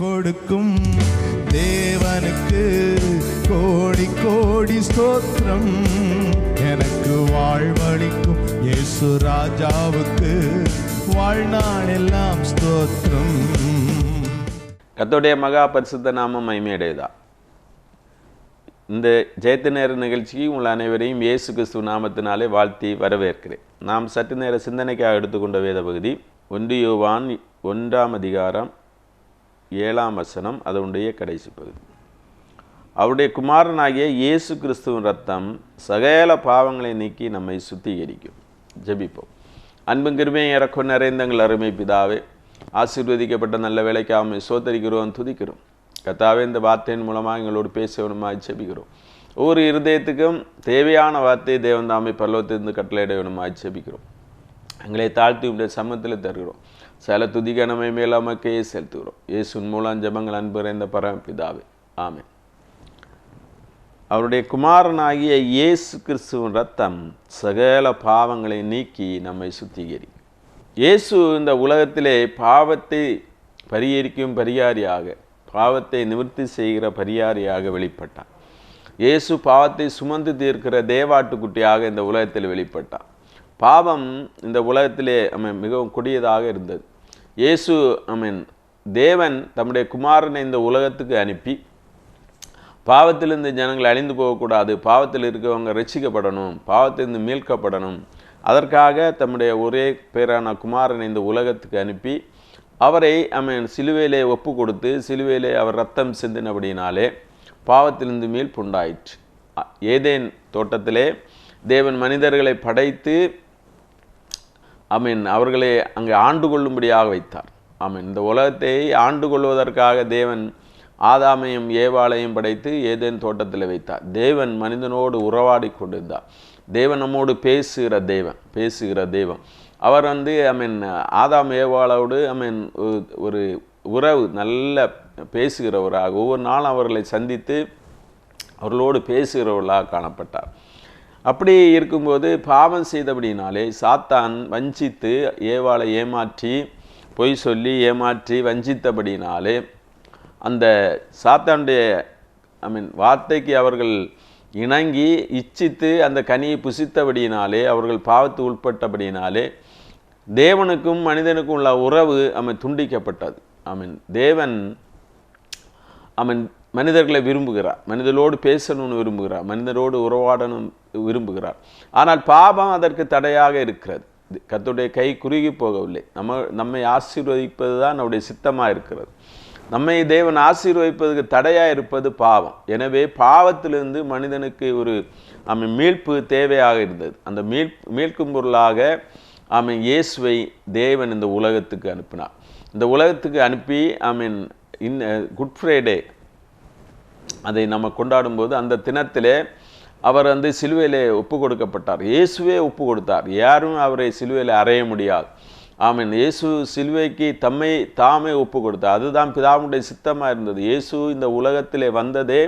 கொடுக்கும் தேவனுக்கு கோடி கோடி ஸ்தோத்திரம். எனக்கு வாழ்வழிக்கும் இயேசு ராஜாவுக்கு வாழ்நாள் எல்லாம் ஸ்தோத்திரம். கத்தோடைய மகா பரிசுத்த நாமம் மகிமையடையதா? இந்த ஜெயத்து நேர நிகழ்ச்சிக்கு உங்கள் அனைவரையும் இயேசு கிறிஸ்துவ நாமத்தினாலே வாழ்த்தி வரவேற்கிறேன். நாம் சற்று நேர சிந்தனைக்காக எடுத்துக்கொண்ட வேத பகுதி ஒன்று யோவான் ஒன்றாம் அதிகாரம் ஏழாம் வசனம் அதனுடைய கடைசி பகுதி. அவருடைய குமாரனாகிய இயேசு கிறிஸ்துவின் ரத்தம் சகல பாவங்களை நீக்கி நம்மை சுத்திகரிக்கும். ஜெபிப்போம். அன்பும் இறக்கும் இறக்கம் நிறைந்தங்கள் அருமை பிதாவே ஆசீர்வதிக்கப்பட்ட நல்ல வேலைக்கு அவமை சோதரிக்கிறோம் துதிக்கிறோம். கத்தாவே இந்த வார்த்தையின் மூலமாக எங்களோடு பேசணுமாய் ஜெபிக்கிறோம். ஒவ்வொரு இருதயத்துக்கும் தேவையான வார்த்தையை தேவன் தாமை பல்லவத்திலிருந்து கட்டளையிட வேணுமா ஜெபிக்கிறோம். எங்களை தாழ்த்தி உடைய சமத்தில் தருகிறோம். சில துதிகனமை மேலாமக்கையே செலுத்துகிறோம். இயேசுன் மூலம் ஜபங்கள் அன்பு நிறைந்த பரமபிதாவே. ஆமே அவருடைய குமாரனாகிய இயேசு கிறிஸ்துவின் ரத்தம் சகல பாவங்களை நீக்கி நம்மை சுத்திகரி இயேசு இந்த உலகத்திலே பாவத்தை பரிகரிக்கும் பரிகாரியாக பாவத்தை நிவர்த்தி செய்கிற பரிகாரியாக வெளிப்பட்டான். இயேசு பாவத்தை சுமந்து தீர்க்கிற தேவாட்டுக்குட்டியாக இந்த உலகத்தில் வெளிப்பட்டான். பாவம் இந்த உலகத்திலே அவன் மிகவும் கொடியதாக இருந்தது. இயேசு அமீன் தேவன் தம்முடைய குமாரனை இந்த உலகத்துக்கு அனுப்பி பாவத்திலிருந்து ஜனங்கள் அழிந்து போகக்கூடாது பாவத்தில் இருக்கவங்க ரசிக்கப்படணும் பாவத்திலிருந்து மீட்கப்படணும். அதற்காக தம்முடைய ஒரே பேரான குமாரனை இந்த உலகத்துக்கு அனுப்பி அவரை அவன் சிலுவையிலே ஒப்பு கொடுத்து சிலுவையிலே அவர் ரத்தம் சிந்தினபடினாலே பாவத்திலிருந்து மீள் உண்டாயிற்று ஏதேன் தோட்டத்திலே தேவன் மனிதர்களை படைத்து ஐ மீன் அவர்களை அங்கே ஆண்டு கொள்ளும்படியாக வைத்தார். ஆமீன். இந்த உலகத்தை ஆண்டு கொள்வதற்காக தேவன் ஆதாமையும் ஏவாளையும் படைத்து ஏதேன் தோட்டத்தில் வைத்தார். தேவன் மனிதனோடு உறவாடி கொண்டிருந்தார். தேவன் நம்மோடு பேசுகிற தேவன் பேசுகிற தெய்வம் அவர் வந்து ஐ மீன் ஆதாம் ஏவாளோடு ஐ மீன் ஒரு உறவு நல்ல பேசுகிறவராக ஒவ்வொரு நாளும் அவர்களை சந்தித்து அவர்களோடு பேசுகிறவர்களாக காணப்பட்டார். அப்படி இருக்கும்போது பாவம் செய்தபடினாலே சாத்தான் வஞ்சித்து ஏவாளை ஏமாற்றி பொய் சொல்லி ஏமாற்றி வஞ்சித்தபடினாலே அந்த சாத்தானுடைய ஐ மீன் வார்த்தைக்கு அவர்கள் இணங்கி இச்சித்து அந்த கனியை புசித்தபடியினாலே அவர்கள் பாவத்து உட்பட்டபடியினாலே தேவனுக்கும் மனிதனுக்கும் உள்ள உறவு அவன் துண்டிக்கப்பட்டது. ஐ மீன் தேவன் அவன் மனிதர்களை விரும்புகிறார். மனிதரோடு பேசணும்னு விரும்புகிறார். மனிதரோடு உறவாடணும் விரும்புகிறார். ஆனால் பாபம் அதற்கு தடையாக இருக்கிறது. கத்துடைய கை குறுகி போகவில்லை. நம்ம நம்மை ஆசீர்வதிப்பது தான் நம்முடைய சித்தமாக இருக்கிறது. நம்மை தேவன் ஆசீர்வதிப்பதுக்கு தடையாக இருப்பது பாவம். எனவே பாவத்திலிருந்து மனிதனுக்கு ஒரு அவன் மீட்பு தேவையாக இருந்தது. அந்த மீள் மீட்கும் பொருளாக அவன் இயேசுவை தேவன் இந்த உலகத்துக்கு அனுப்பினார். இந்த உலகத்துக்கு அனுப்பி ஐ மீன் இன் குட் ஃப்ரைடே அதை நம்ம கொண்டாடும்போது அந்த தினத்திலே அவர் வந்து சிலுவையிலே ஒப்பு கொடுக்கப்பட்டார். இயேசுவே ஒப்பு கொடுத்தார். யாரும் அவரை சிலுவையில் அறைய முடியாது. ஆமீன். இயேசு சிலுவைக்கு தம்மை தாமே ஒப்பு கொடுத்தார். அதுதான் பிதாவுடைய சித்தமாக இருந்தது. இயேசு இந்த உலகத்திலே வந்ததே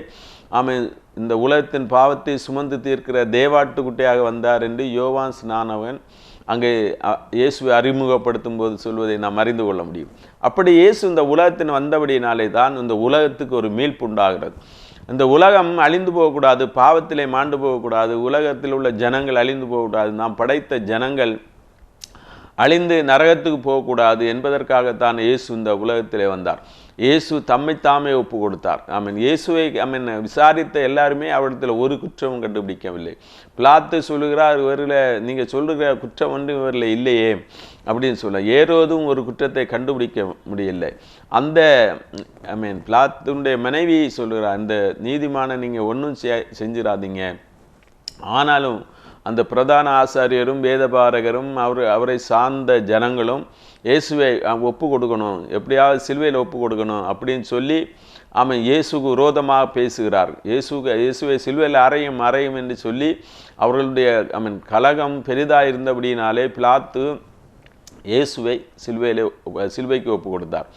ஆமீன் இந்த உலகத்தின் பாவத்தை சுமந்து தீர்க்கிற தேவாட்டுக்குட்டியாக வந்தார் என்று யோவான் ஸ்நானவன் அங்கே அ, இயேசுவை அறிமுகப்படுத்தும் போது சொல்வதை நாம் அறிந்து கொள்ள முடியும். அப்படி இயேசு இந்த உலகத்தின் வந்தபடியினாலே தான் இந்த உலகத்துக்கு ஒரு மீட்பு உண்டாகிறது இந்த உலகம் அழிந்து போகக்கூடாது பாவத்திலே மாண்டு போகக்கூடாது உலகத்தில் உள்ள ஜனங்கள் அழிந்து போகக்கூடாது நாம் படைத்த ஜனங்கள் அழிந்து நரகத்துக்கு போகக்கூடாது என்பதற்காகத்தான் இயேசு இந்த உலகத்திலே வந்தார். இயேசு தம்மை தாமே ஒப்பு கொடுத்தார் ஐ மீன் இயேசுவை ஐ மீன் விசாரித்த எல்லாருமே அவரிடத்தில் ஒரு குற்றமும் கண்டுபிடிக்கவில்லை. பிளாத்து சொல்லுகிறார் இவரில் நீங்கள் சொல்லுகிற குற்றம் ஒன்று இவரில் இல்லையே அப்படின்னு சொல்ல ஏறோதும் ஒரு குற்றத்தை கண்டுபிடிக்க முடியலை. அந்த ஐ மீன் பிளாத்துடைய மனைவி சொல்லுகிறார் அந்த நீதிமான நீங்கள் ஒன்றும் செஞ்சிடாதீங்க ஆனாலும் அந்த பிரதான ஆசாரியரும் வேதபாரகரும் அவர் அவரை சார்ந்த ஜனங்களும் இயேசுவை ஒப்பு கொடுக்கணும் எப்படியாவது சிலுவையில் ஒப்பு கொடுக்கணும் அப்படின்னு சொல்லி அவன் இயேசுக்கு விரோதமாக பேசுகிறார். இயேசுக்கு இயேசுவை சிலுவையில் அறையும் அறையும் என்று சொல்லி அவர்களுடைய ஐ மீன் கலகம் பெரிதாக இருந்தபடினாலே பிளாத்து இயேசுவை சிலுவையில் சிலுவைக்கு ஒப்பு கொடுத்தார்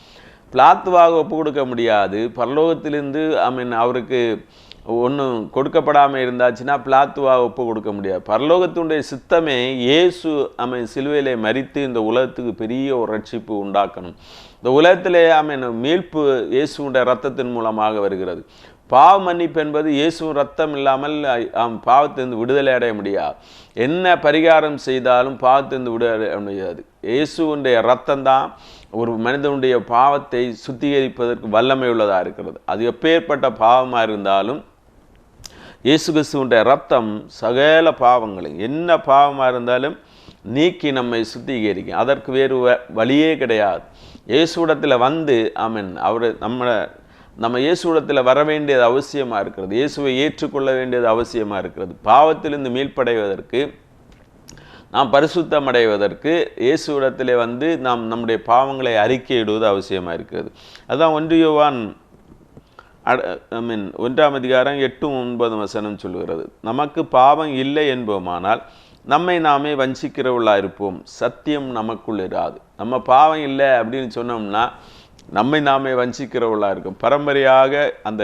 பிளாத்துவாக ஒப்பு கொடுக்க முடியாது. பரலோகத்திலிருந்து ஐ மீன் அவருக்கு ஒன்றும் கொடுக்கப்படாமல் இருந்தாச்சுன்னா பிளாத்துவா ஒப்பு கொடுக்க முடியாது. பரலோகத்தினுடைய சித்தமே இயேசு அவன் சிலுவையிலே மறித்து இந்த உலகத்துக்கு பெரிய ஒரு ரட்சிப்பு உண்டாக்கணும். இந்த உலகத்திலே அவன் மீட்பு இயேசுடைய ரத்தத்தின் மூலமாக வருகிறது. பாவ மன்னிப்பு என்பது இயேசு ரத்தம் இல்லாமல் அவன் பாவத்திலிருந்து விடுதலை அடைய முடியாது. என்ன பரிகாரம் செய்தாலும் பாவத்திலிருந்து விடுதலை அடைய முடியாது. இயேசுடைய ரத்தம் தான் ஒரு மனிதனுடைய பாவத்தை சுத்திகரிப்பதற்கு வல்லமை உள்ளதாக இருக்கிறது. அது எப்பேற்பட்ட பாவமாக இருந்தாலும் இயேசு கிறிஸ்துவுடைய ரத்தம் சகல பாவங்களையும் என்ன பாவமாக இருந்தாலும் நீக்கி நம்மை சுத்திகரிக்கும். அதற்கு வேறு வ- வழியே கிடையாது. இயேசுடத்தில் வந்து ஆமென் அவர் நம்மளை நம்ம இயேசுடத்தில் வர வேண்டியது அவசியமாக இருக்கிறது. இயேசுவை ஏற்றுக்கொள்ள வேண்டியது அவசியமாக இருக்கிறது. பாவத்திலிருந்து மீள்படைவதற்கு நாம் பரிசுத்தம் அடைவதற்கு இயேசுவிடத்திலே வந்து நாம் நம்முடைய பாவங்களை அறிக்கையிடுவது அவசியமாக இருக்கிறது. அதுதான் ஒன்று யோவான் ஐ மீன் ஒன்றாம் அதிகாரம் எட்டும் ஒன்பது வசனம் சொல்கிறது நமக்கு பாவம் இல்லை என்போமானால் நம்மை நாமே வஞ்சிக்கிறவளாக இருப்போம் சத்தியம் நமக்குள் இராது. நம்ம பாவம் இல்லை அப்படின்னு சொன்னோம்னா நம்மை நாமே வஞ்சிக்கிறவளாக இருக்கும் பரம்பரையாக அந்த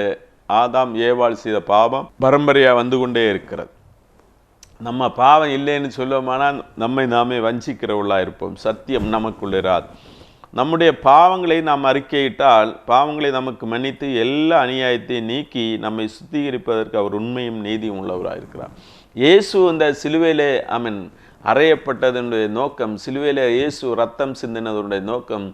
ஆதாம் ஏவாள் செய்த பாவம் பரம்பரையாக வந்து கொண்டே இருக்கிறது. நம்ம பாவம் இல்லைன்னு சொல்லுவோமானால் நம்மை நாமே வஞ்சிக்கிறவளாக இருப்போம் சத்தியம் நமக்குள் இராது. நம்முடைய பாவங்களை நாம் அறிக்கையிட்டால் பாவங்களை நமக்கு மன்னித்து எல்லா அநியாயத்தையும் நீக்கி நம்மை சுத்திகரிப்பதற்கு அவர் உண்மையும் நீதியும் உள்ளவராக இருக்கிறார் இயேசு அந்த சிலுவையிலே அவன் அறையப்பட்டதனுடைய நோக்கம் சிலுவையில் இயேசு ரத்தம் சிந்தினதனுடைய நோக்கம்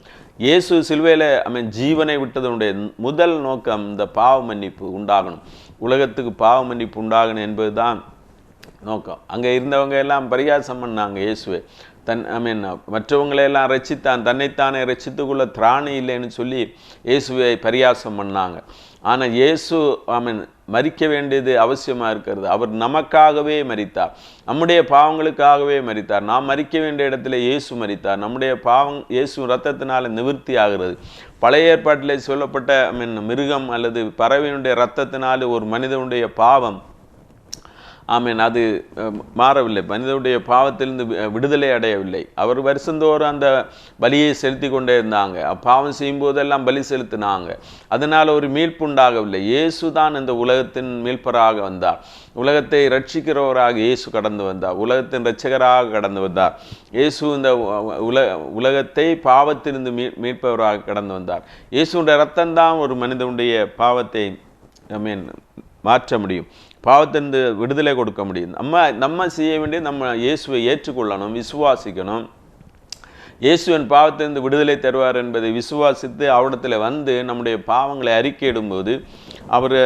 இயேசு சிலுவையில் அவன் ஜீவனை விட்டதனுடைய முதல் நோக்கம் இந்த பாவ மன்னிப்பு உண்டாகணும். உலகத்துக்கு பாவ மன்னிப்பு உண்டாகணும் என்பதுதான் நோக்கம். அங்கே இருந்தவங்க எல்லாம் பரிகாசம் பண்ணாங்க இயேசுவை. தன் ஐ மீன் மற்றவங்களையெல்லாம் ரசித்தான் தன்னைத்தானே ரசித்துக்குள்ள திராணி இல்லைன்னு சொல்லி இயேசுவை பரியாசம் பண்ணாங்க. ஆனால் இயேசு ஐ மீன் மறிக்க வேண்டியது அவசியமாக இருக்கிறது. அவர் நமக்காகவே மறித்தார். நம்முடைய பாவங்களுக்காகவே மறித்தார். நாம் மறிக்க வேண்டிய இடத்துல இயேசு மறித்தார். நம்முடைய பாவம் இயேசு ரத்தத்தினால நிவர்த்தி ஆகிறது. பழைய ஏற்பாட்டில் சொல்லப்பட்ட ஐ மீன் மிருகம் அல்லது பறவையினுடைய ரத்தத்தினால் ஒரு மனிதனுடைய பாவம் ஆமீன். அது மாறவில்லை. மனிதனுடைய பாவத்திலிருந்து விடுதலை அடையவில்லை. அவர் வருஷந்தோறும் அந்த பலியை செலுத்தி கொண்டே இருந்தாங்க. பாவம் செய்யும் போதெல்லாம் பலி செலுத்தினாங்க. அதனால் ஒரு மீட்புண்டாகவில்லை. இயேசு தான் இந்த உலகத்தின் மீட்பராக வந்தார். உலகத்தை ரட்சிக்கிறவராக இயேசு கடந்து வந்தார். உலகத்தின் ரட்சகராக கடந்து வந்தார். இயேசு இந்த உல உலகத்தை பாவத்திலிருந்து மீ மீட்பவராக கடந்து வந்தார். இயேசுடைய ரத்தம்தான் ஒரு மனிதனுடைய பாவத்தை ஐ மீன் மாற்ற முடியும். பாவத்திலிருந்து விடுதலை கொடுக்க முடியும். நம்ம நம்ம செய்ய வேண்டியது நம்ம இயேசுவை ஏற்றுக்கொள்ளணும் விசுவாசிக்கணும். இயேசுவின் பாவத்திலிருந்து விடுதலை தருவார் என்பதை விசுவாசித்து அவடத்தில் வந்து நம்முடைய பாவங்களை அறிக்கையிடும்போது அவர்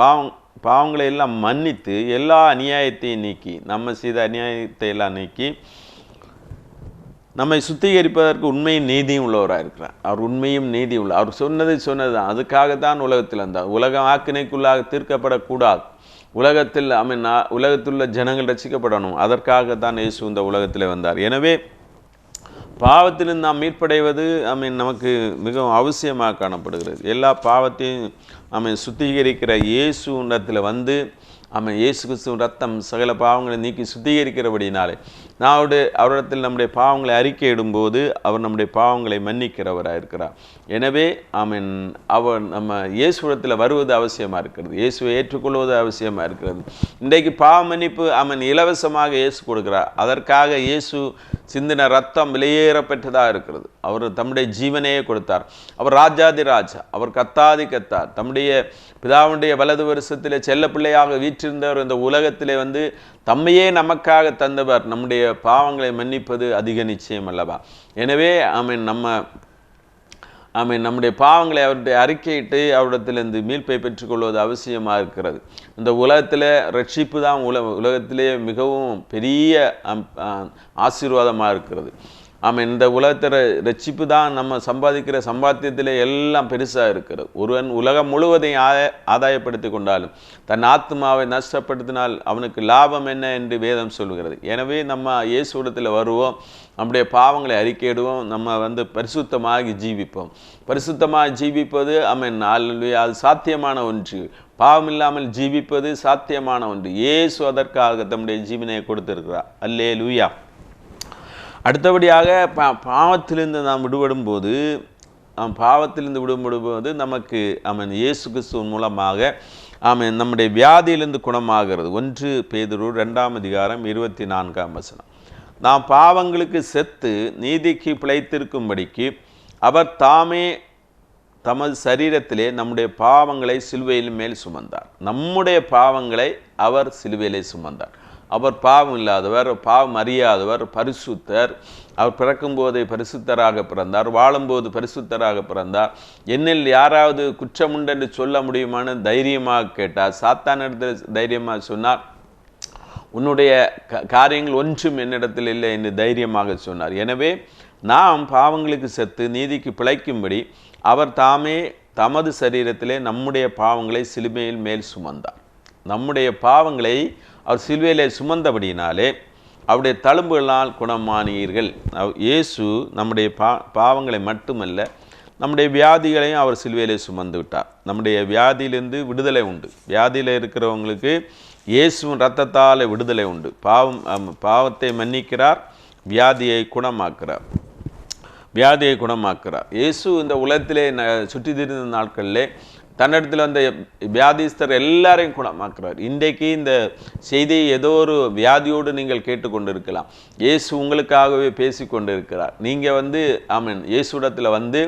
பாவம் பாவங்களை எல்லாம் மன்னித்து எல்லா அநியாயத்தையும் நீக்கி நம்ம செய்த அநியாயத்தை எல்லாம் நீக்கி நம்மை சுத்திகரிப்பதற்கு உண்மையும் நீதியும் உள்ளவராக இருக்கிறார். அவர் உண்மையும் நீதி உள்ள அவர் சொன்னது சொன்னதுதான். அதுக்காகத்தான் உலகத்தில் வந்தார். உலகம் ஆக்கினைக்குள்ளாக தீர்க்கப்படக்கூடாது. உலகத்தில் ஐ மீன் உலகத்துள்ள ஜனங்கள் ரசிக்கப்படணும். அதற்காக தான் இயேசு இந்த உலகத்தில் வந்தார். எனவே பாவத்திலிருந்து நாம் மீட்படைவது ஐ மீன் நமக்கு மிகவும் அவசியமாக காணப்படுகிறது. எல்லா பாவத்தையும் நம்ம சுத்திகரிக்கிற இயேசு இடத்துல வந்து அவன் இயேசு கிறிஸ்துவின் ரத்தம் சகல பாவங்களை நீக்கி சுத்திகரிக்கிறபடினாலே நான் அவரிடத்தில் நம்முடைய பாவங்களை அறிக்கையிடும்போது அவர் நம்முடைய பாவங்களை மன்னிக்கிறவராக இருக்கிறார். எனவே அவன் அவர் நம்ம இயேசுடத்தில் வருவது அவசியமாக இருக்கிறது. இயேசுவை ஏற்றுக்கொள்வது அவசியமாக இருக்கிறது. இன்றைக்கு பாவ மன்னிப்பு அவன் இலவசமாக இயேசு கொடுக்கிறார். அதற்காக இயேசு சிந்தின ரத்தம் வெளியேறப்பெற்றதாக இருக்கிறது. அவர் தம்முடைய ஜீவனையே கொடுத்தார். அவர் ராஜாதி ராஜா அவர் கத்தாதி கத்தார் தம்முடைய பிதாவுடைய வலது வருஷத்தில் செல்ல பிள்ளையாக வீற்றிருந்தவர் இந்த உலகத்திலே வந்து தம்மையே நமக்காக தந்தவர். நம்முடைய பாவங்களை மன்னிப்பது அதிக நிச்சயம் அல்லவா? எனவே ஆமென் நம்ம ஆமென் நம்முடைய பாவங்களை அவருடைய அறிக்கையிட்டு அவரிடத்திலிருந்து மீட்பை பெற்றுக்கொள்வது அவசியமாக இருக்கிறது. இந்த உலகத்தில் ரட்சிப்பு தான் உல உலகத்திலே மிகவும் பெரிய ஆசீர்வாதமாக இருக்கிறது. ஆமாம் இந்த உலகத்தில் ரட்சிப்பு தான் நம்ம சம்பாதிக்கிற சம்பாத்தியத்தில் எல்லாம் பெருசாக இருக்கிறது. ஒருவன் உலகம் முழுவதையும் ஆய ஆதாயப்படுத்தி கொண்டாலும் தன் ஆத்மாவை நஷ்டப்படுத்தினால் அவனுக்கு லாபம் என்ன என்று வேதம் சொல்கிறது. எனவே நம்ம இயேசுடத்தில் வருவோம் நம்முடைய பாவங்களை அறிக்கையிடுவோம் நம்ம வந்து பரிசுத்தமாகி ஜீவிப்போம். பரிசுத்தமாக ஜீவிப்பது அமன் அது சாத்தியமான ஒன்று. பாவம் இல்லாமல் ஜீவிப்பது சாத்தியமான ஒன்று. இயேசு அதற்காக தம்முடைய ஜீவனையை கொடுத்திருக்கிறார். அல்லே லூயா அடுத்தபடியாக பா பாவத்திலிருந்து நாம் விடுபடும் போது பாவத்திலிருந்து விடுபடும்போது நமக்கு அவன் இயேசு கிறிஸ்துவின் மூலமாக அவன் நம்முடைய வியாதியிலிருந்து குணமாகிறது. ஒன்று பேதுரு ரெண்டாம் அதிகாரம் இருபத்தி நான்காம் வசனம். நாம் பாவங்களுக்கு செத்து நீதிக்கு பிழைத்திருக்கும்படிக்கு அவர் தாமே தமது சரீரத்திலே நம்முடைய பாவங்களை சிலுவையில் மேல் சுமந்தார். நம்முடைய பாவங்களை அவர் சிலுவையிலே சுமந்தார். அவர் பாவம் இல்லாதவர் பாவம் அறியாதவர் பரிசுத்தர். அவர் பிறக்கும்போதே பரிசுத்தராக பிறந்தார் வாழும்போது பரிசுத்தராக பிறந்தார். என்னில் யாராவது குற்றமுண்டு என்று சொல்ல முடியுமான்னு தைரியமாக கேட்டார். சாத்தானிடத்தில் தைரியமாக சொன்னார். உன்னுடைய க- காரியங்கள் ஒன்றும் என்னிடத்தில் இல்லை என்று தைரியமாக சொன்னார். எனவே நாம் பாவங்களுக்கு செத்து நீதிக்கு பிழைக்கும்படி அவர் தாமே தமது சரீரத்திலே நம்முடைய பாவங்களை சிலுமையில் மேல் சுமந்தார். நம்முடைய பாவங்களை அவர் சிலுவையிலே சுமந்தபடியினாலே அவருடைய தழும்புகளால் குணமானீர்கள். அவ்- இயேசு நம்முடைய பா பாவங்களை மட்டுமல்ல நம்முடைய வியாதிகளையும் அவர் சிலுவையிலே சுமந்து விட்டார். நம்முடைய வியாதியிலிருந்து விடுதலை உண்டு. வியாதியில் இருக்கிறவங்களுக்கு இயேசுவின் ரத்தத்தால் விடுதலை உண்டு. பாவம் பாவத்தை மன்னிக்கிறார் வியாதியை குணமாக்குறார். வியாதியை குணமாக்குறார். இயேசு இந்த உலகத்திலே ந- சுற்றி திரிந்த நாட்களிலே தன்னிடத்தில் வந்த வியாதிஸ்தர் எல்லாரையும் குணமாக்குறார். இன்றைக்கு இந்த செய்தியை ஏதோ ஒரு வியாதியோடு நீங்கள் கேட்டுக்கொண்டிருக்கலாம். இயேசு உங்களுக்காகவே பேசி கொண்டிருக்கிறார் நீங்கள் வந்து ஆமீன் இயேசுடத்தில் வந்து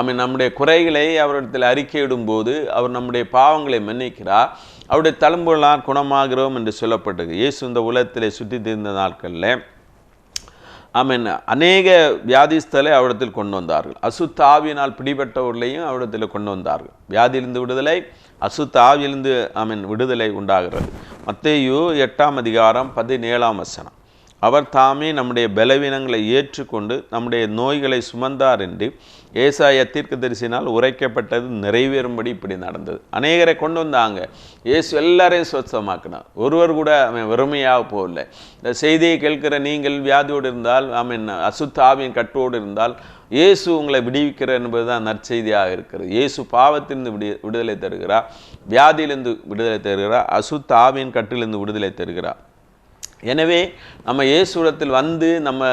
ஆமீன் நம்முடைய குறைகளை அவரிடத்தில் அறிக்கையிடும் போது அவர் நம்முடைய பாவங்களை மன்னிக்கிறார். அவருடைய தழும்புகளால் குணமாகிறோம் என்று சொல்லப்பட்டது. இயேசு இந்த உலகத்திலே சுற்றி திரிந்த நாட்களில் ஆமென். அநேக வியாதிஸ்தலை அவரிடத்தில் கொண்டு வந்தார்கள். அசுத்த ஆவியினால் பிடிபட்டவர்களையும் அவரிடத்தில் கொண்டு வந்தார்கள். வியாதியிலிருந்து விடுதலை அசுத்த ஆவியிலிருந்து ஆமென் விடுதலை உண்டாகிறது. மத்தேயு எட்டாம் அதிகாரம் பதினேழாம் வசனம். அவர் தாமே நம்முடைய பலவீனங்களை ஏற்றுக்கொண்டு நம்முடைய நோய்களை சுமந்தார் என்று ஏசாய தீர்க்கதரிசினால் உரைக்கப்பட்டது நிறைவேறும்படி இப்படி நடந்தது. அநேகரை கொண்டு வந்தாங்க. இயேசு எல்லாரையும் சுவச்சமாக்கினார் ஒருவர் கூட அவன் வெறுமையாக போகல. இந்த செய்தியை கேட்கிற நீங்கள் வியாதியோடு இருந்தால் அவன் அசுத்தாவின் கட்டோடு இருந்தால் இயேசு உங்களை விடுவிக்கிறார் என்பதுதான் நற்செய்தியாக இருக்கிறது. இயேசு பாவத்திலிருந்து விடு விடுதலை தருகிறார். வியாதியிலிருந்து விடுதலை தருகிறார். அசுத்த ஆவியின் கட்டிலிருந்து விடுதலை தருகிறார். எனவே நம்ம இயேசுடத்தில் வந்து நம்ம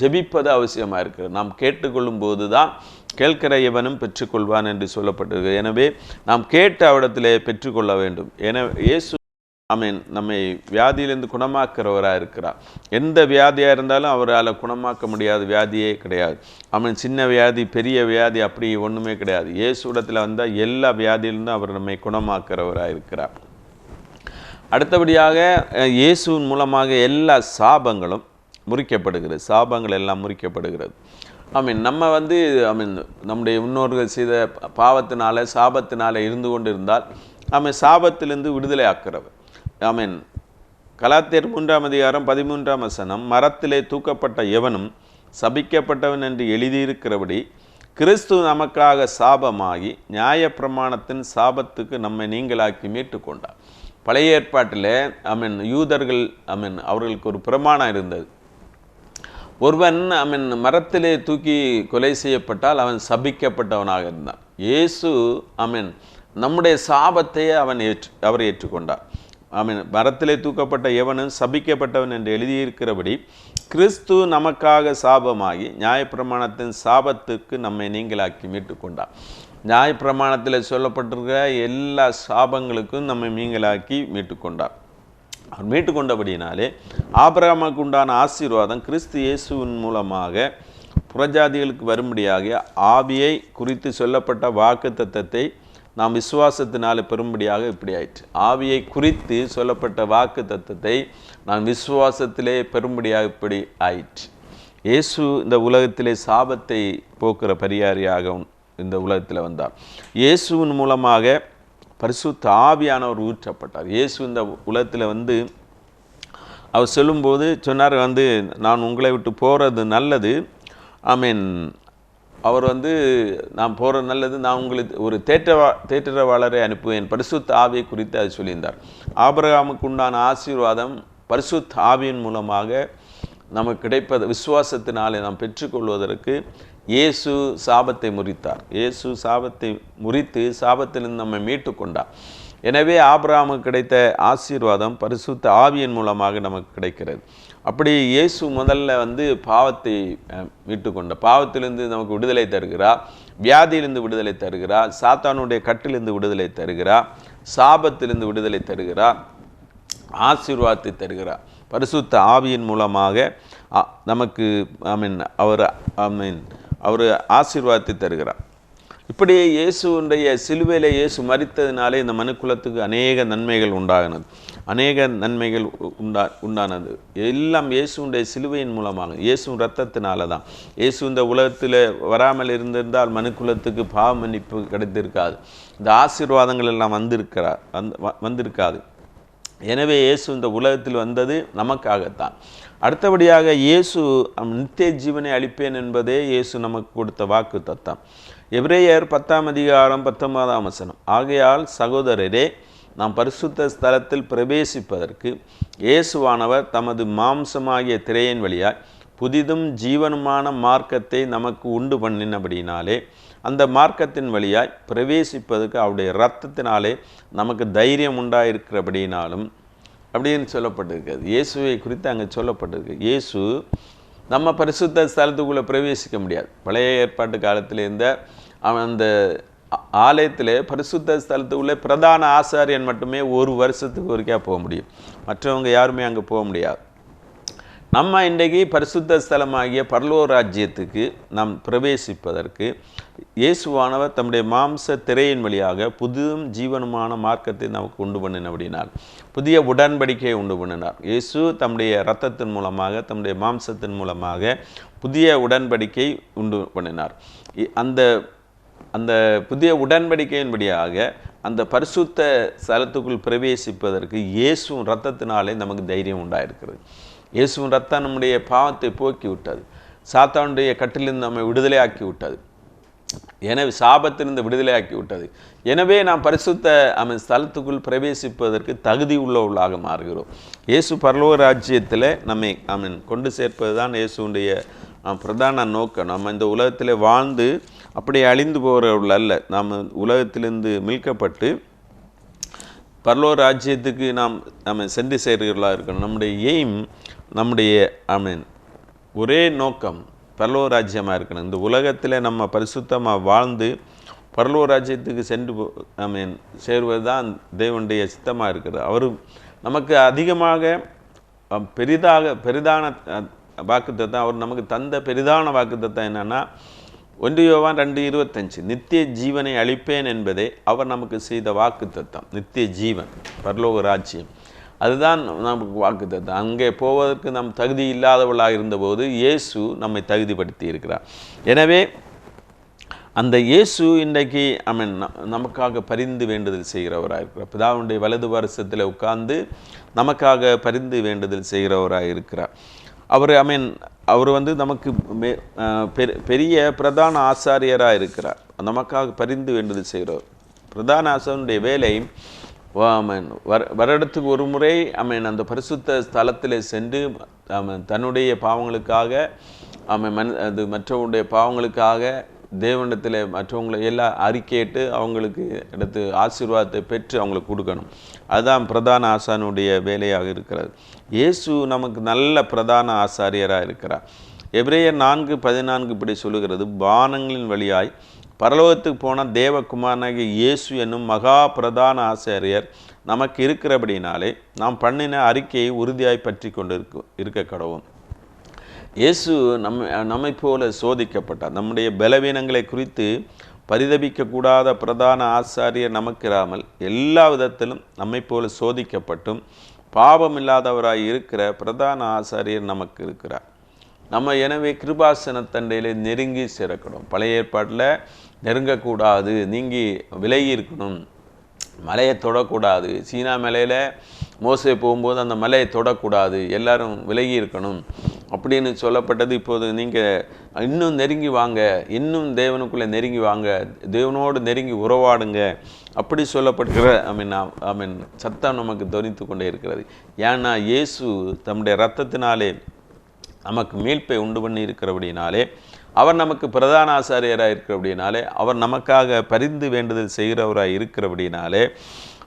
ஜெபிப்பது அவசியமாக இருக்கிறது நாம் கேட்டுக்கொள்ளும் போது தான் கேட்கிற எவனும் பெற்றுக்கொள்வான் என்று சொல்லப்பட்டிருக்கு எனவே நாம் கேட்ட அவடத்திலே பெற்றுக்கொள்ள வேண்டும். எனவே இயேசு ஆமீன். நம்மை வியாதியிலிருந்து குணமாக்குறவராக இருக்கிறார். எந்த வியாதியாக இருந்தாலும் அவரால் குணமாக்க முடியாத வியாதியே கிடையாது. அவன் சின்ன வியாதி பெரிய வியாதி அப்படி ஒன்றுமே கிடையாது. இயேசுடத்தில் வந்தால் எல்லா வியாதியிலிருந்தும் அவர் நம்மை குணமாக்குறவராக இருக்கிறார். அடுத்தபடியாக இயேசுவின் மூலமாக எல்லா சாபங்களும் முறிக்கப்படுகிறது. சாபங்கள் எல்லாம் முறிக்கப்படுகிறது. ஐ மீன் நம்ம வந்து ஐ மீன் நம்முடைய முன்னோர்கள் செய்த பாவத்தினால சாபத்தினால இருந்து கொண்டு இருந்தால் அவன் சாபத்திலிருந்து விடுதலை ஆக்கிறவர். ஐ மீன் கலாத்தியர் மூன்றாம் அதிகாரம் பதிமூன்றாம் வசனம் மரத்திலே தூக்கப்பட்ட எவனும் சபிக்கப்பட்டவன் என்று எழுதியிருக்கிறபடி கிறிஸ்து நமக்காக சாபமாகி நியாயப்பிரமாணத்தின் சாபத்துக்கு நம்மை நீங்களாக்கி மீட்டு கொண்டார் பழைய ஏற்பாட்டில் ஐ மீன் யூதர்கள் ஐ மீன் அவர்களுக்கு ஒரு பிரமாணம் இருந்தது. ஒருவன் அவன் மரத்திலே தூக்கி கொலை செய்யப்பட்டால் அவன் சபிக்கப்பட்டவனாக இருந்தான். இயேசு அவன் நம்முடைய சாபத்தையே அவன் ஏற்று அவர் ஏற்றுக்கொண்டார். அவன் மரத்திலே தூக்கப்பட்ட எவனும் சபிக்கப்பட்டவன் என்று எழுதியிருக்கிறபடி கிறிஸ்து நமக்காக சாபமாகி நியாயப்பிரமாணத்தின் சாபத்துக்கு நம்மை நீங்களாக்கி மீட்டுக்கொண்டார். நியாயப்பிரமாணத்தில் சொல்லப்பட்டிருக்கிற எல்லா சாபங்களுக்கும் நம்மை மீங்கலாக்கி மீட்டுக்கொண்டார். அவர் மீட்டுக்கொண்டபடியினாலே ஆபிரகாமுக்கு உண்டான ஆசீர்வாதம் கிறிஸ்து இயேசுவின் மூலமாக புறஜாதிகளுக்கு வரும்படியாக ஆவியை குறித்து சொல்லப்பட்ட வாக்கு தத்தத்தை நாம் விசுவாசத்தினால பெறும்படியாக இப்படி ஆயிற்று. ஆவியை குறித்து சொல்லப்பட்ட வாக்கு தத்தத்தை நாம் விசுவாசத்திலே பெறும்படியாக இப்படி ஆயிற்று. இயேசு இந்த உலகத்திலே சாபத்தை போக்குற பரிகாரியாகவும் இந்த உலகத்தில் வந்தார். இயேசுவின் மூலமாக பரிசுத்த ஆவியானவர் ஊற்றப்பட்டார் இயேசு இந்த உலகத்தில் வந்து அவர் சொல்லும்போது சொன்னார் வந்து நான் உங்களை விட்டு போகிறது நல்லது. ஐ மீன் அவர் வந்து நான் போகிறது நல்லது. நான் உங்களுக்கு ஒரு தேற்றவா தேற்றவாளரை அனுப்புவேன். பரிசுத்த ஆவியை குறித்து அது சொல்லியிருந்தார். ஆபரகாமுக்கு உண்டான ஆசீர்வாதம் பரிசுத்த ஆவியின் மூலமாக நமக்கு கிடைப்பது விசுவாசத்தினாலே நாம் பெற்றுக்கொள்வதற்கு இயேசு சாபத்தை முறித்தார். இயேசு சாபத்தை முறித்து சாபத்திலிருந்து நம்மை மீட்டு கொண்டார். எனவே ஆபிரகாமுக்கு கிடைத்த ஆசீர்வாதம் பரிசுத்த ஆவியின் மூலமாக நமக்கு கிடைக்கிறது. அப்படி இயேசு முதல்ல வந்து பாவத்தை மீட்டு கொண்ட பாவத்திலிருந்து நமக்கு விடுதலை தருகிறார். வியாதியிலிருந்து விடுதலை தருகிறார். சாத்தானுடைய கட்டிலிருந்து விடுதலை தருகிறார். சாபத்திலிருந்து விடுதலை தருகிறார். ஆசீர்வாதத்தை தருகிறார். பரிசுத்த ஆவியின் மூலமாக நமக்கு ஐ மீன் அவர் ஐ மீன் அவர் ஆசீர்வாதத்தை தருகிறார். இப்படியே இயேசுடைய சிலுவையில் இயேசு மறித்ததினாலே இந்த மனுக்குலத்துக்கு அநேக நன்மைகள் உண்டாகினது. அநேக நன்மைகள் உ- உண்டா உண்டானது. எல்லாம் இயேசுடைய சிலுவையின் மூலமாக இயேசு ரத்தத்தினால தான் இயேசு இந்த உலகத்தில் வராமல் இருந்திருந்தால் மனுக்குலத்துக்கு பாவ மன்னிப்பு கிடைத்திருக்காது. இந்த ஆசீர்வாதங்கள் எல்லாம் வந்திருக்கிறார் வந்து வ- வந்திருக்காது. எனவே இயேசு இந்த உலகத்தில் வந்தது நமக்காகத்தான். அடுத்தபடியாக இயேசு நித்திய ஜீவனை அளிப்பேன் என்பதே இயேசு நமக்கு கொடுத்த வாக்கு தத்தம். எவ்ரேயர் பத்தாம் அதிகாரம் பத்தொன்பதாம் வசனம் ஆகையால் சகோதரரே நாம் பரிசுத்த ஸ்தலத்தில் பிரவேசிப்பதற்கு இயேசுவானவர் தமது மாம்சமாகிய திரையின் வழியாய் புதிதும் ஜீவனுமான மார்க்கத்தை நமக்கு உண்டு பண்ணினபடினாலே அந்த மார்க்கத்தின் வழியாய் பிரவேசிப்பதற்கு அவருடைய ரத்தத்தினாலே நமக்கு தைரியம் உண்டாயிருக்கிறபடினாலும் அப்படின்னு சொல்லப்பட்டிருக்கிறது. இயேசுவை குறித்து அங்கே சொல்லப்பட்டிருக்கு. இயேசு நம்ம பரிசுத்த ஸ்தலத்துக்குள்ளே பிரவேசிக்க முடியாது. பழைய ஏற்பாட்டு காலத்தில் இருந்த அவன் அந்த ஆலயத்தில் பரிசுத்த ஸ்தலத்துக்குள்ளே பிரதான ஆசாரியன் மட்டுமே ஒரு வருஷத்துக்கு ஒருக்கா போக முடியும். மற்றவங்க யாருமே அங்கே போக முடியாது. நம்ம இன்றைக்கு பரிசுத்த ஸ்தலமாகிய பரலோ ராஜ்யத்துக்கு நாம் பிரவேசிப்பதற்கு இயேசுவானவர் தம்முடைய மாம்ச திரையின் வழியாக புதும் ஜீவனுமான மார்க்கத்தை நமக்கு உண்டு பண்ணின பண்ணினபடினார் புதிய உடன்படிக்கையை உண்டு பண்ணினார். இயேசு தம்முடைய ரத்தத்தின் மூலமாக தம்முடைய மாம்சத்தின் மூலமாக புதிய உடன்படிக்கை உண்டு பண்ணினார். இ- அந்த அந்த புதிய உடன்படிக்கையின்படியாக அந்த பரிசுத்த ஸ்தலத்துக்குள் பிரவேசிப்பதற்கு இயேசு ரத்தத்தினாலே நமக்கு தைரியம் உண்டாயிருக்கிறது. இயேசுவின் ரத்தம் நம்முடைய பாவத்தை போக்கி விட்டது சாத்தானுடைய கட்டிலிருந்து நம்மை விடுதலையாக்கி விட்டது எனவே சாபத்திலிருந்து விடுதலையாக்கி விட்டது எனவே நாம் பரிசுத்த அவன் ஸ்தலத்துக்குள் பிரவேசிப்பதற்கு தகுதி உள்ளவர்களாக மாறுகிறோம். இயேசு பரலோக ராஜ்யத்தில் நம்மை அவன் கொண்டு சேர்ப்பது தான் இயேசுடைய பிரதான நோக்கம். நம்ம இந்த உலகத்தில் வாழ்ந்து அப்படியே அழிந்து போகிறவர்கள் அல்ல. நாம் உலகத்திலிருந்து மீட்கப்பட்டு பரலோ ராஜ்யத்துக்கு நாம் நம்ம சென்று சேர்கிறவர்களாக இருக்கணும். நம்முடைய எய்ம் நம்முடைய ஐ மீன் ஒரே நோக்கம் பரலோ ராஜ்யமாக இருக்கணும். இந்த உலகத்தில் நம்ம பரிசுத்தமாக வாழ்ந்து பரலோ ராஜ்யத்துக்கு சென்று ஐ மீன் சேருவது தான் தேவனுடைய சித்தமாக இருக்கிறது. அவர் நமக்கு அதிகமாக பெரிதாக பெரிதான வாக்குத்தத்தம் அவர் நமக்கு தந்த பெரிதான வாக்குத்தத்தம் என்னென்னா ஒன்று யோவான் ரெண்டு இருபத்தஞ்சு நித்திய ஜீவனை அளிப்பேன் என்பதே அவர் நமக்கு செய்த வாக்குத்தத்தம். நித்திய ஜீவன் பரலோக ராஜ்யம். அதுதான் நமக்கு வாக்குத்தத்தம். அங்கே போவதற்கு நம் தகுதி இல்லாதவளாக இருந்தபோது இயேசு நம்மை தகுதிப்படுத்தி இருக்கிறார். எனவே அந்த இயேசு இன்றைக்கு ஐ மீன் நமக்காக பரிந்து வேண்டுதல் செய்கிறவராக இருக்கிறார். பிதாவுடைய வலது வருஷத்தில் உட்கார்ந்து நமக்காக பரிந்து வேண்டுதல் செய்கிறவராக இருக்கிறார். அவர் ஐ மீன் அவர் வந்து நமக்கு பெரிய பிரதான ஆசாரியராக இருக்கிறார். நமக்காக பரிந்து வேண்டுதல் செய்கிறவர். பிரதான ஆசாரியனுடைய வேலை வர வருடத்துக்கு ஒரு முறை அவன் அந்த பரிசுத்த ஸ்தலத்தில் சென்று அவன் தன்னுடைய பாவங்களுக்காக அவன் மன் அது மற்றவனுடைய பாவங்களுக்காக தேவனிடத்தில் மற்றவங்களை எல்லாம் அறிக்கையிட்டு அவங்களுக்கு எடுத்து ஆசீர்வாதத்தை பெற்று அவங்களுக்கு கொடுக்கணும். அதுதான் பிரதான ஆசானுடைய வேலையாக இருக்கிறது. இயேசு நமக்கு நல்ல பிரதான ஆசாரியராக இருக்கிறார். எப்ரேயர் நான்கு பதினான்கு இப்படி சொல்லுகிறது. பானங்களின் வழியாய் பரலோகத்துக்கு போன தேவகுமாரனாகிய இயேசு என்னும் மகா பிரதான ஆசாரியர் நமக்கு இருக்கிறபடினாலே நாம் பண்ணின அறிக்கையை உறுதியாய் பற்றி கொண்டு இருக்க இருக்க கடவும் இயேசு நம்ம நம்மை போல சோதிக்கப்பட்டார். நம்முடைய பலவீனங்களை குறித்து பரிதபிக்கக்கூடாத பிரதான ஆசாரியர் நமக்கிராமல் எல்லா விதத்திலும் நம்மை போல சோதிக்கப்பட்டும் இல்லாதவராக இருக்கிற பிரதான ஆசாரியர் நமக்கு இருக்கிறார். நம்ம எனவே கிருபாசனத்தண்டையில் நெருங்கி சிறக்கணும். பழைய ஏற்பாட்டில் நெருங்கக்கூடாது நீங்கி விலகி இருக்கணும். மலையை தொடக்கூடாது. சீனா மலையில் மோசே போகும்போது அந்த மலையை தொடக்கூடாது எல்லாரும் விலகி இருக்கணும் அப்படின்னு சொல்லப்பட்டது. இப்போது நீங்கள் இன்னும் நெருங்கி வாங்க இன்னும் தேவனுக்குள்ளே நெருங்கி வாங்க தேவனோடு நெருங்கி உறவாடுங்க அப்படி சொல்லப்படுகிற ஐ மீன் ஐ மீன் சத்தம் நமக்கு துணித்து கொண்டே இருக்கிறது. ஏன்னா இயேசு தம்முடைய ரத்தத்தினாலே நமக்கு மீட்பை உண்டு பண்ணி இருக்கிறபடினாலே அவர் நமக்கு பிரதான ஆசாரியராக இருக்கிறபடினாலே அவர் நமக்காக பரிந்து வேண்டுதல் செய்கிறவராக இருக்கிறபடினாலே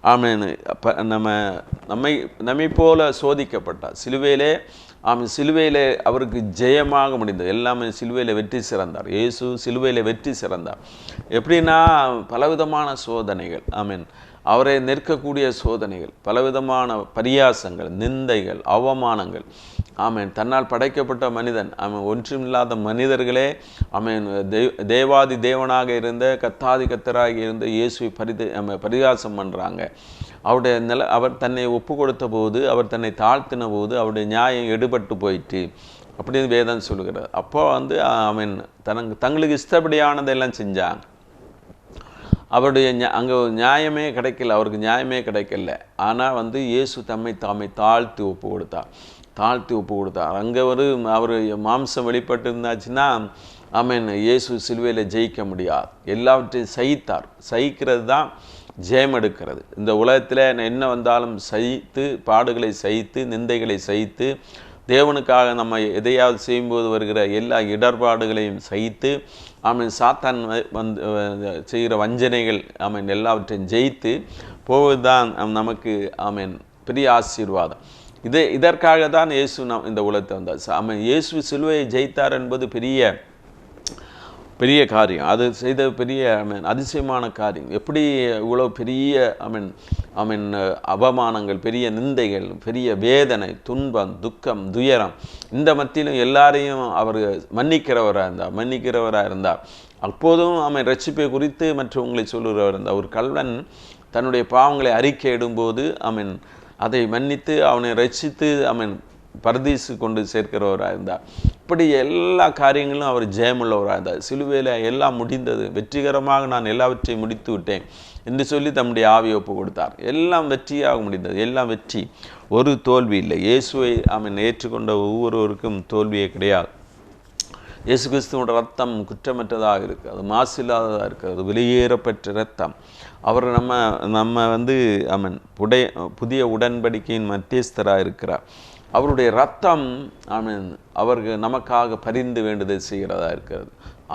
ஆமீன். அப்போ நம்ம நம்மை நம்மை போல சோதிக்கப்பட்டார். சிலுவையிலே ஆமாம் சிலுவையில் அவருக்கு ஜெயமாக முடிந்தது. எல்லாமே சிலுவையில் வெற்றி சிறந்தார். இயேசு சிலுவையில் வெற்றி சிறந்தார். எப்படின்னா பலவிதமான சோதனைகள் ஆமீன். அவரை நிற்கக்கூடிய சோதனைகள் பலவிதமான பரியாசங்கள் நிந்தைகள் அவமானங்கள் ஆமேன். தன்னால் படைக்கப்பட்ட மனிதன் அவன் ஒன்றுமில்லாத மனிதர்களே அவன் தேவாதி தேவனாக இருந்த கத்தாதி கத்தராக இருந்த இயேசுவை பரித ஆமென், பரிகாசம் பண்ணுறாங்க அவருடைய நில அவர் தன்னை ஒப்பு கொடுத்த போது அவர் தன்னை தாழ்த்தின போது அவருடைய நியாயம் எடுபட்டு போயிட்டு அப்படின்னு வேதம் சொல்லுகிறார் அப்போ வந்து அவன் தனக்கு தங்களுக்கு இஷ்டப்படியானதெல்லாம் செஞ்சாங்க. அவருடைய அங்கே நியாயமே கிடைக்கல அவருக்கு நியாயமே கிடைக்கல. ஆனால் வந்து இயேசு தம்மை தாமை தாழ்த்து ஒப்பு கொடுத்தார் தாழ்த்தி ஒப்பு கொடுத்தார். அங்கே ஒரு அவர் மாம்சம் வெளிப்பட்டு இருந்தாச்சுன்னா ஆமீன் இயேசு சிலுவையில் ஜெயிக்க முடியாது. எல்லாவற்றையும் சகித்தார். சகிக்கிறது தான் ஜெயம் எடுக்கிறது. இந்த உலகத்தில் என்ன வந்தாலும் சகித்து பாடுகளை சகித்து நிந்தைகளை சகித்து தேவனுக்காக நம்ம எதையாவது செய்யும்போது வருகிற எல்லா இடர்பாடுகளையும் சகித்து ஆமீன் சாத்தான் வந்து செய்கிற வஞ்சனைகள் ஆமீன் எல்லாவற்றையும் ஜெயித்து போவதுதான் நமக்கு ஆமீன் பெரிய ஆசீர்வாதம். இது இதற்காக தான் இயேசு நம் இந்த உலகத்தை வந்தார். அவன் இயேசு சிலுவையை ஜெயித்தார் என்பது பெரிய பெரிய காரியம். அது செய்த பெரிய ஐ மீன் அதிசயமான காரியம். எப்படி இவ்வளோ பெரிய ஐ மீன் ஐ மீன் அவமானங்கள் பெரிய நிந்தைகள் பெரிய வேதனை துன்பம் துக்கம் துயரம் இந்த மத்தியிலும் எல்லாரையும் அவர் மன்னிக்கிறவராக இருந்தார் மன்னிக்கிறவராக இருந்தார். அப்போதும் அவன் ரட்சிப்பை குறித்து மற்றவங்களை சொல்லுகிறவர் இருந்தார். ஒரு கல்வன் தன்னுடைய பாவங்களை அறிக்கையிடும்போது அவன் அதை மன்னித்து அவனை ரசித்து அவன் பரதீசு கொண்டு சேர்க்கிறவராக இருந்தார். இப்படி எல்லா காரியங்களும் அவர் ஜெயமுள்ளவராக இருந்தார். சிலுவையில் எல்லாம் முடிந்தது. வெற்றிகரமாக நான் எல்லாவற்றையும் முடித்து விட்டேன் என்று சொல்லி தம்முடைய ஆவியை ஒப்பு கொடுத்தார். எல்லாம் வெற்றியாக முடிந்தது. எல்லாம் வெற்றி. ஒரு தோல்வி இல்லை. இயேசுவை அவன் ஏற்றுக்கொண்ட ஒவ்வொருவருக்கும் தோல்வியே கிடையாது. இயேசு கிறிஸ்துவோட ரத்தம் குற்றமற்றதாக இருக்குது அது மாசில்லாததாக இருக்குது அது வெளியேறப்பெற்ற ரத்தம். அவர் நம்ம நம்ம வந்து அமன் புடைய புதிய உடன்படிக்கையின் மத்தியஸ்தராக இருக்கிறார். அவருடைய ரத்தம் அவன் அவருக்கு நமக்காக பரிந்து வேண்டுதல் செய்கிறதா இருக்கிறது.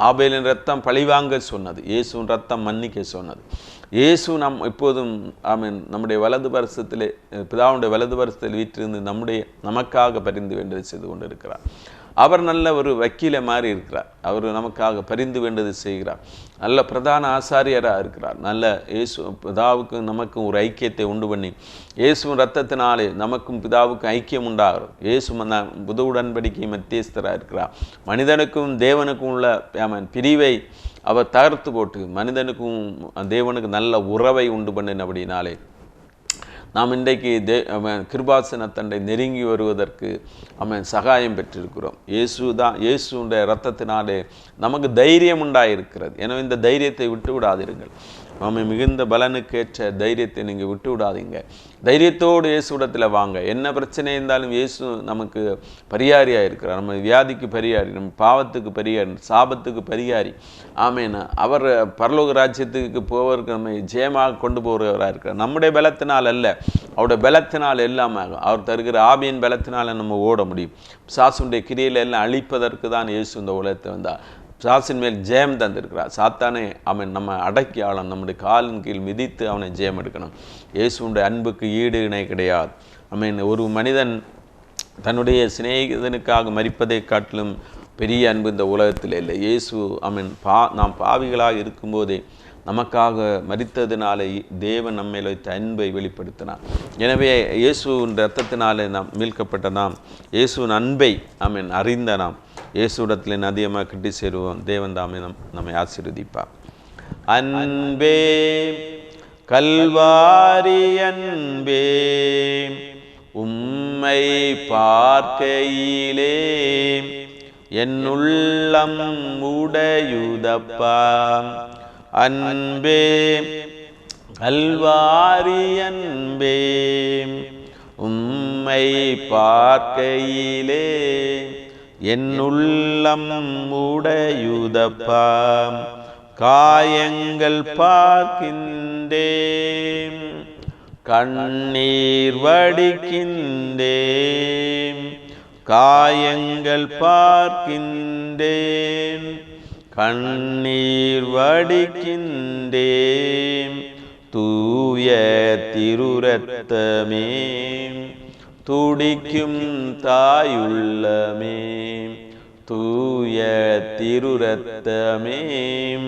ஆபேலின் ரத்தம் பழிவாங்க சொன்னது இயேசுவின் ரத்தம் மன்னிக்க சொன்னது. இயேசு நம் எப்போதும் ஆமீன் நம்முடைய வலது வருஷத்திலே பிதாவுடைய வலது வருஷத்தில் வீற்றிருந்து நம்முடைய நமக்காக பரிந்து வேண்டுதல் செய்து கொண்டிருக்கிறார். அவர் நல்ல ஒரு வக்கீலை மாதிரி இருக்கிறார். அவர் நமக்காக பரிந்து வேண்டது செய்கிறார். நல்ல பிரதான ஆசாரியராக இருக்கிறார். நல்ல இயேசு பிதாவுக்கும் நமக்கும் ஒரு ஐக்கியத்தை உண்டு பண்ணி இயேசுவின் ரத்தத்தினாலே நமக்கும் பிதாவுக்கும் ஐக்கியம் உண்டாகும் இயேசு மன்ன புது உடன்படிக்கை மத்தியஸ்தராக இருக்கிறார். மனிதனுக்கும் தேவனுக்கும் உள்ள பிரிவை அவர் தகர்த்து போட்டு மனிதனுக்கும் தேவனுக்கு நல்ல உறவை உண்டு பண்ணின அப்படின்னாலே நாம் இன்றைக்கு தே அவன் கிருபாசனத்தண்டை நெருங்கி வருவதற்கு அவன் சகாயம் பெற்றிருக்கிறோம். இயேசு தான் இயேசுடைய ரத்தத்தினாலே நமக்கு தைரியம் உண்டாயிருக்கிறது. எனவே இந்த தைரியத்தை விட்டு விடாதீர்கள் நம்மை மிகுந்த பலனுக்கேற்ற தைரியத்தை நீங்கள் விட்டு விடாதீங்க தைரியத்தோடு இயேசுடத்தில் வாங்க. என்ன பிரச்சனை இருந்தாலும் இயேசு நமக்கு பரிகாரியாக இருக்கிறார். நம்ம வியாதிக்கு பரிகாரி நம்ம பாவத்துக்கு பரிகாரி சாபத்துக்கு பரிகாரி. ஆமேனா. அவர் பரலோக ராஜ்யத்துக்கு போவதற்கு நம்ம ஜெயமாக கொண்டு போகிறவராக இருக்கிறார். நம்முடைய பலத்தினால் அல்ல அவருடைய பலத்தினால் எல்லாம் ஆகும் அவர் தருகிற ஆபியின் பலத்தினால் நம்ம ஓட முடியும். சாசுடைய கிரியில எல்லாம் அழிப்பதற்கு தான் இயேசு இந்த உலகத்தை வந்தார். சாசின் மேல் ஜெயம் தந்திருக்கிறார். சாத்தானே அவன் நம்ம அடக்கி நம்முடைய காலின் கீழ் மிதித்து அவனை ஜெயம் எடுக்கணும். இயேசுடைய அன்புக்கு ஈடு இணை கிடையாது. அவன் ஒரு மனிதன் தன்னுடைய சிநேகிதனுக்காக மறிப்பதை காட்டிலும் பெரிய அன்பு இந்த உலகத்தில் இல்லை. இயேசு அவன் பா நாம் பாவிகளாக இருக்கும்போதே நமக்காக மரித்ததினாலே தேவன் நம்மேல் வைத்த அன்பை வெளிப்படுத்தினார். எனவே இயேசுவின் ரத்தத்தினாலே நாம் மீட்கப்பட்ட நாம் இயேசுவின் அன்பை அவன் அறிந்த நாம் இயேசுடத்தில் அதிகமாக கிட்டி சேருவோம். தேவன் தாமே நம் நம்மை ஆசீர்வதிப்பார் அன்பே கல்வாரி அன்பே உம்மை பார்க்கையிலே என்னுள்ளம் உடையுதப்பா. அன்பே கல்வாரி அன்பே உம்மை பார்க்கையிலே என்னுள்ளம் உடையுதப்பா காயங்கள் பார்க்கின்றேன் கண்ணீர் வடிக்கின்றேன் காயங்கள் பார்க்கின்றேன் கண்ணீர் வடிக்கின்றேன் தூய திருரத்தமே. துடிக்கும் தாயுள்ளமே. தூய திருரத்தமே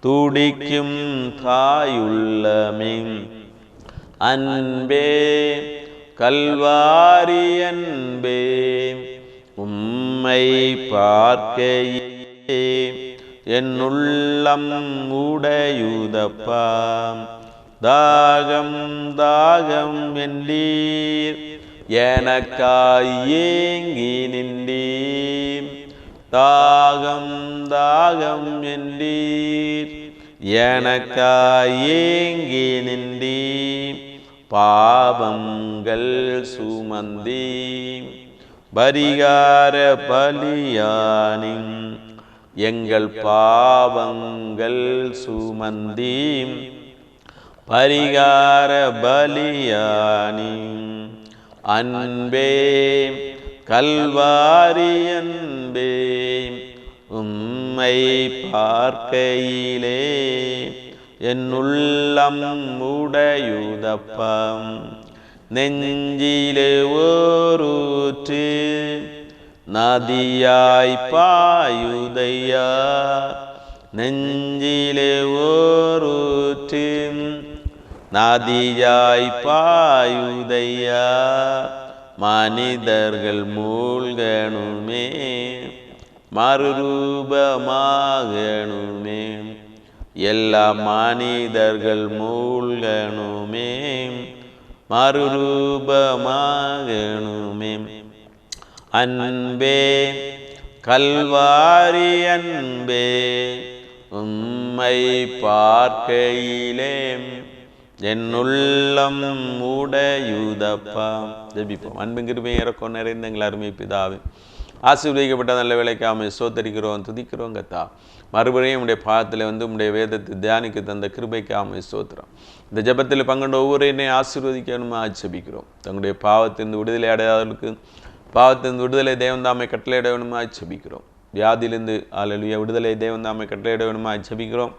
துடிக்கும் தாயுள்ளமே அன்பே கல்வாரி அன்பே உம்மை பார்க்கையே. என் உள்ளம் உடையுதப்பா. தாகம் தாகம் என்றீர் எனக்காய் ஏங்கி நின்றீர். தாகம் தாகம் என்றீர். எனக்காய் ஏங்கி நின்றீர். பாவங்கள் சுமந்தீ பரிகார பலியானின் எங்கள் பாவங்கள் சுமந்தீம். பரிகார பலியானி அன்பே கல்வாரி அன்பே உம்மை பார்க்கையிலே என் உள்ளம் உடையுதப்பம் நெஞ்சிலே ஓரூற்று நதியாய் பாயுதையா நெஞ்சிலே ஓரூற்று நாதியாய் பாயுதையா மனிதர்கள் மூழ்கணுமே மறுரூபமாகணுமே. எல்லா மனிதர்கள் மூழ்கணுமே மறுரூபமாகணுமே. அன்பே கல்வாரி அன்பே உம்மை பார்க்கையிலே என் உடையுதப்பா. ஜெபிப்போம். அன்பு கிருபை இறக்கம் நிறைந்த எங்கள் அருமை பிதாவே. ஆசீர்வதிக்கப்பட்ட நல்ல வேலைக்காம சோத்தரிக்கிறோம் துதிக்கிறோம் கத்தா. மறுபடியும் உடைய பாதத்தில் வந்து உடைய வேதத்தை தியானிக்கு தந்த கிருபைக்காம சோத்திரம் இந்த ஜெபத்தில் ஒவ்வொரு என்னை ஆசீர்வதிக்கணுமா ஆட்சபிக்கிறோம் தங்களுடைய பாவத்திலிருந்து விடுதலை அடையாதவர்களுக்கு பாவத்திலிருந்து விடுதலை தேவந்தாமை கட்டளையிட வேணுமா ஜெபிக்கிறோம். வியாதியிலிருந்து ஆளுடைய விடுதலை தேவந்தாமை கட்டளையிட வேணுமா ஜெபிக்கிறோம்.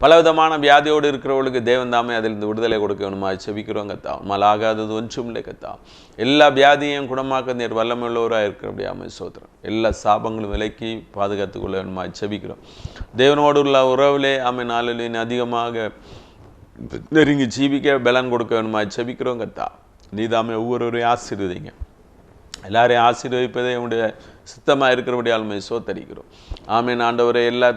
பலவிதமான வியாதியோடு இருக்கிறவர்களுக்கு தேவன் தாமே அதிலிருந்து விடுதலை கொடுக்க வேணுமா செவிக்கிறோம் கத்தா. உம்மால் ஆகாதது ஒன்றும் இல்லை கத்தா. எல்லா வியாதியையும் குணமாக்க நேர் வல்லமுள்ளவராக இருக்கிறபடியாம சோத்திரம் எல்லா சாபங்களும் விலக்கி பாதுகாத்துக் கொள்ள வேணுமா செவிக்கிறோம் தேவனோடு உள்ள உறவிலே ஆமை நாளில் அதிகமாக நெருங்கி ஜீவிக்க பலன் கொடுக்க வேணுமா செவிக்கிறோம் கத்தா நீதாமே ஒவ்வொருவரையும் ஆசீர்வதிங்க. எல்லாரையும் ஆசீர்வதிப்பதே உடைய சித்தமாக இருக்கிறபடியாலுமே சோத்தரிக்கிறோம். ஆமீன் ஆண்டவரை எல்லா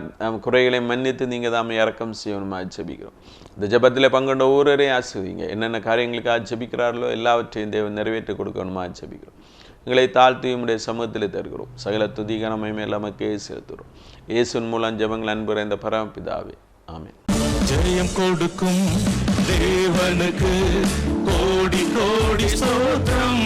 குறைகளையும் மன்னித்து நீங்கள் தாமே இறக்கம் செய்யணுமா ஜபிக்கிறோம். இந்த ஜெபத்தில் பங்கொண்ட ஒவ்வொருவரையும் ஆசீர்வதிங்க. என்னென்ன காரியங்களுக்காக ஜெபிக்கிறார்களோ எல்லாவற்றையும் தேவன் நிறைவேற்றி கொடுக்கணுமா ஜபிக்கிறோம். எங்களை தாழ்த்தி உடைய சமூகத்தில் தருகிறோம். சகல துதிகரமையுமே நமக்கே செலுத்துகிறோம். இயேசுன் மூலம் ஜெபங்கள் அன்புற இந்த பரமபிதாவே. ஆமீன். ஜெயம் கொடுக்கும் தேவனுக்கு கோடி கோடி சோத்திரம்